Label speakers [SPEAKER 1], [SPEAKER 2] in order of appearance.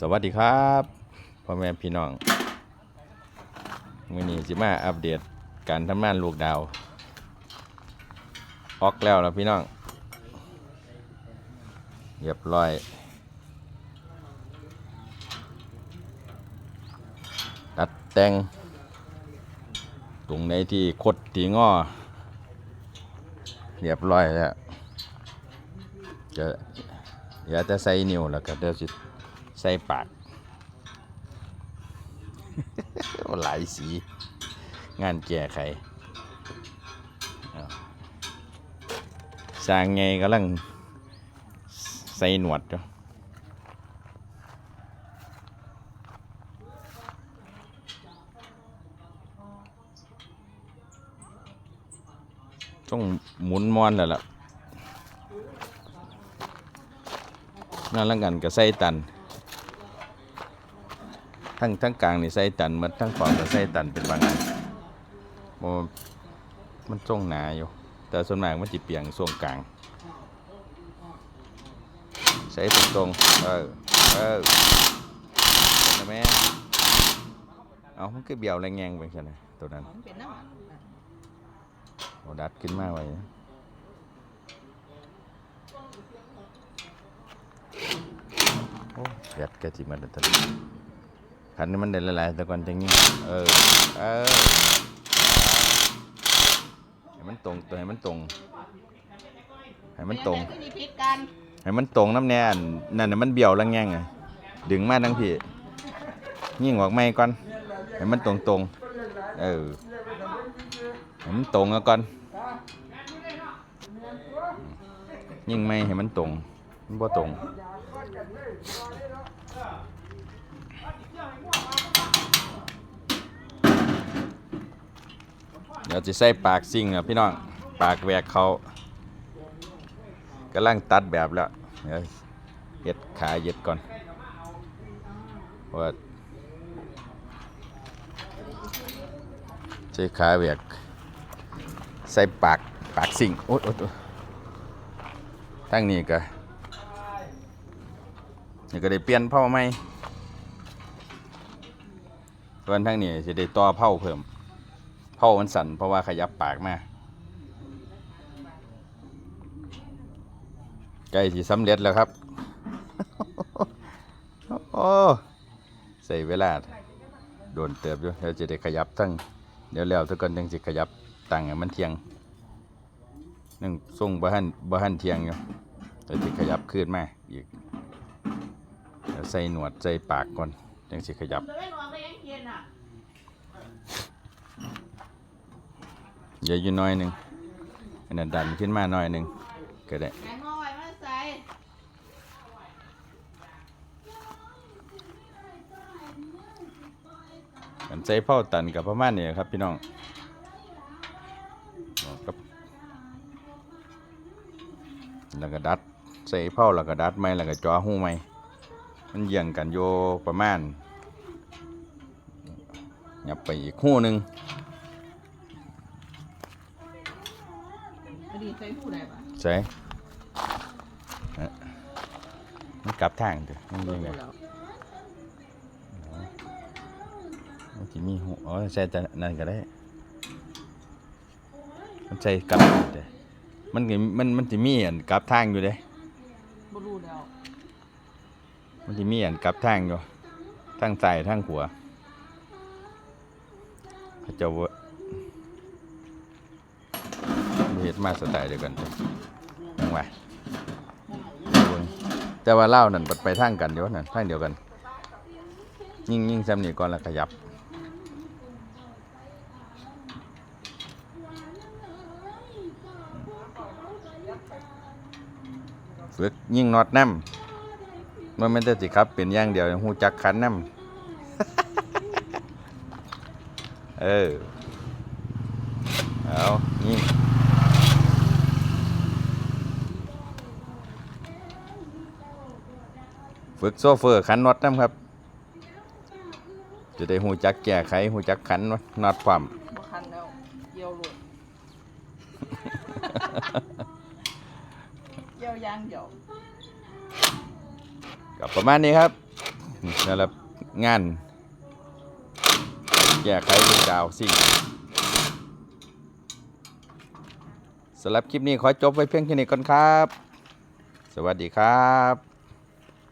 [SPEAKER 1] สวัสดีครับพ่อแม่พี่น้องมื่อนี้สิมาอัปเดตการทำงานลูกดาว ออกแล้วแล้วพี่น้องเรียบร้อย ตัดแต่งตรงไหนที่คดที่งอ เรียบร้อยแล้วจะอย่าจะใส่นิ้วแล้วก็เดี๋ยวสิ ใส่ปากหลายสี งานแก้ไขสร้างไงกำลังใส่หนวดอยู่ต้องหมุนมอนแล้วล่ะนั่นล้วกันก็ใส่ตัน ทั้งทั้งกลางนี่ใส่ตันหมันทั้งขวาก็ใส่ตันเป็นบางอันบ่มันจ้งหนาอยู่ แต่ส่วนมากมันจิเปียงส่วงกลาง ใส่ตรงตรงเออเออเห็นไหมเอามันก็เบี้ยวแรงแงงไปแค่ไหนตัวนั้น
[SPEAKER 2] มันเป็นน้ำมันน่ะ
[SPEAKER 1] เอดัดขึ้นมาไว้โอ้เด็ดกะจิมันตัน ขันนี้มันได้หลายๆแต่ก่อนจังนี้เออ เออให้มันตรงตัวให้มันตรง ให้มันตรง
[SPEAKER 2] เป็นยังไงที่พิษกัน
[SPEAKER 1] ให้มันตรงน้ำแน่นนั่นน่ะมันเบี้ยวแล้วแง่งไงดึงมาทั้งพี่ยิ่งออกไม่ก่อน ให้มันตรงตรงๆเออให้มันตรงแล้วก่อน ยิ่งไม่ให้มันตรงมันบ่ตรง ดี๋ยวจะใส่ปากซิ่งอะพี่น้อง ปากแหวกเขากำลังตัดแบบแล้วเดี๋ยวเย็ดขาเย็ดก่อนว่าใช้ขาเบียกใส่ปากปากสิ่งโอ๊ยโอ๊ยโอ๊ยทั้งนี้ก็นี่ก็ได้เปลี่ยนเผาไหมส่วนทั้งนี้จะได้ต่อเผาเพิ่ม เผามันสั่นเพราะว่าขยับปากมาใกล้ที่สำเร็จแล้วครับโอ้ใส่เวลา โดนเติบอยู่เดี๋ยวจะได้ขยับทั้งเดี๋ยวแล้วทุกคนยังจะขยับตั้งมันเทียงนึ่งส่งบ่หันบ่หันเทียงอยู่เดี๋ยวจะขยับขึ้นมาอีกเดี๋ยวใส่หนวดใส่ปากก่อนยังจะขยับ
[SPEAKER 2] เลยไม่นอนก็ยังเย็นอะ
[SPEAKER 1] เยอะอยู่น้อยหนึ่งอันนั้นดันขึ้นมาหน่อยหนึ่งก็ได้
[SPEAKER 2] แกงงอยมาใส่
[SPEAKER 1] กันใส่เผาตันกับประมาณนี้ครับพี่น้องแล้วก็ดัดใส่เผาแล้วก็ดัดไหมแล้วก็จ่อหูไหมมันเยี่ยงกันโยประมาณหยับไปอีกหูหนึ่ง
[SPEAKER 2] พอ ดีใส่ผู้ใดปะ
[SPEAKER 1] ใส่ฮะมันกลับทางเถอะมันยังไง
[SPEAKER 2] แล้ว
[SPEAKER 1] มันจะมีหูอ๋อใส่แต่นั่นก็ได้ มันใส่กลับเด้มันก็มันมันจะมีอันกลับทางอยู่เด้
[SPEAKER 2] บ่รู้แล้ว
[SPEAKER 1] มันจะมีอันกลับทางอยู่ทางซ้ายทางขวาเขาเจะว่า เฮ็ดมาสไตล์เดียวกันยังไงแต่ว่าเล่านั่นไปทางกันอยู่นั่นทางเดียวกัน ยิ่งยิ่งซ้ำนี่ก่อนล้วขยับฝึกยิ่งน็อตน้ำมันไม่ได้สิครับเป็นอย่างเดียวหูจักขันน้ำเออ เอา ยิง ฝึกโซเฟอร์ขันน็อตน้ำครับ จะได้หูจักแก้ไขหูจักขันน็อตความ
[SPEAKER 2] บ่คันแล้วเยี่ยวหลุดเยี่ยวยางเดียว
[SPEAKER 1] กับประมาณนี้ครับสำหรับงานแก้ไขลูกดาวสิ่งสำหรับคลิปนี้ขอจบไว้เพียงแค่นี้ก่อนครับ สวัสดีครับ